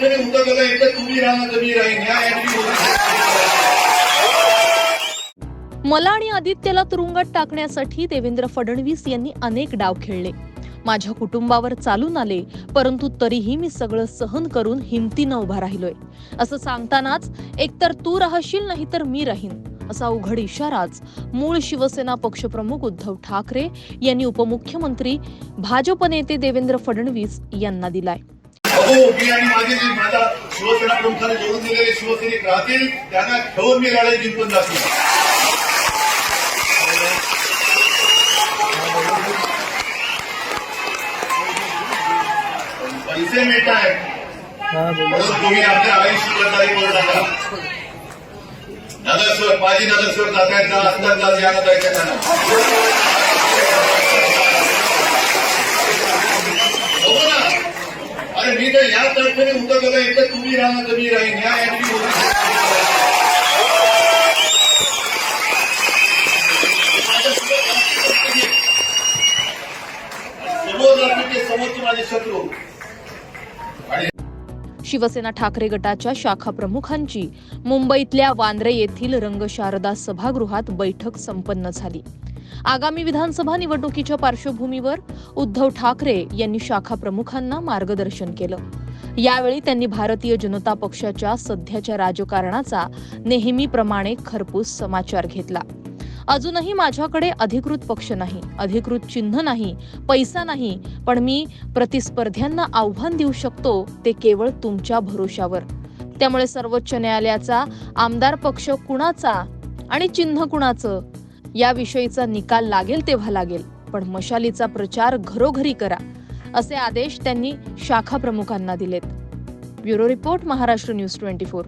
तडफेने उतरलेलं आहे तुम्ही राहा तर मी राहीन. या मला आणि आदित्यला तुरुंगात टाकण्यासाठी देवेंद्र फडणवीस यांनी अनेक डाव खेळले. माझ्या कुटुंबावर चालून आले परंतु तरीही मी सगळं सहन करून हिमतीनं उभा राहिलोय. असं सांगतानाच एकतर तू राहशील नाही तर मी राहीन असा उघड इशाराच मूळ शिवसेना पक्षप्रमुख उद्धव ठाकरे यांनी उपमुख्यमंत्री भाजप नेते देवेंद्र फडणवीस यांना दिलाय. अहो मी आणि माझे जे माझा शिवसेना प्रमुखाने जोडून दिलेले शिवसैनिक राहतील त्यांना ठेवून मी लढाई जिंकून दाखवेन. पैसे मिळत आहेत म्हणून तुम्ही आपल्या आयुष्य गद्दारी करू नका. नगरसेवक माजी नगरसेवक जातायचा असतात जायचं त्यांना. ना मी तर या तडफेने तुम्ही राहा तर मी राहीन या यांनी शिवसेना ठाकरे गटाच्या शाखा प्रमुखांची मुंबईतल्या वांद्रे येथील रंगशारदा सभागृहात बैठक संपन्न झाली. आगामी विधानसभा निवडणुकीच्या पार्श्वभूमीवर उद्धव ठाकरे यांनी शाखा प्रमुखांना मार्गदर्शन केलं. यावेळी त्यांनी भारतीय जनता पक्षाच्या सध्याच्या राजकारणाचा नेहमीप्रमाणे खरपूस समाचार घेतला. अजूनही माझ्याकडे अधिकृत पक्ष नाही अधिकृत चिन्ह नाही पैसा नाही पण मी प्रतिस्पर्ध्यांना आव्हान देऊ शकतो ते केवळ तुमच्या भरोशावर. त्यामुळे सर्वोच्च न्यायालयाचा आमदार पक्ष कुणाचा आणि चिन्ह कुणाचं? याविषयीचा निकाल लागेल तेव्हा लागेल पण मशालीचा प्रचार घरोघरी करा असे आदेश त्यांनी शाखा प्रमुखांना दिलेत. Bureau report Maharashtra news twenty four.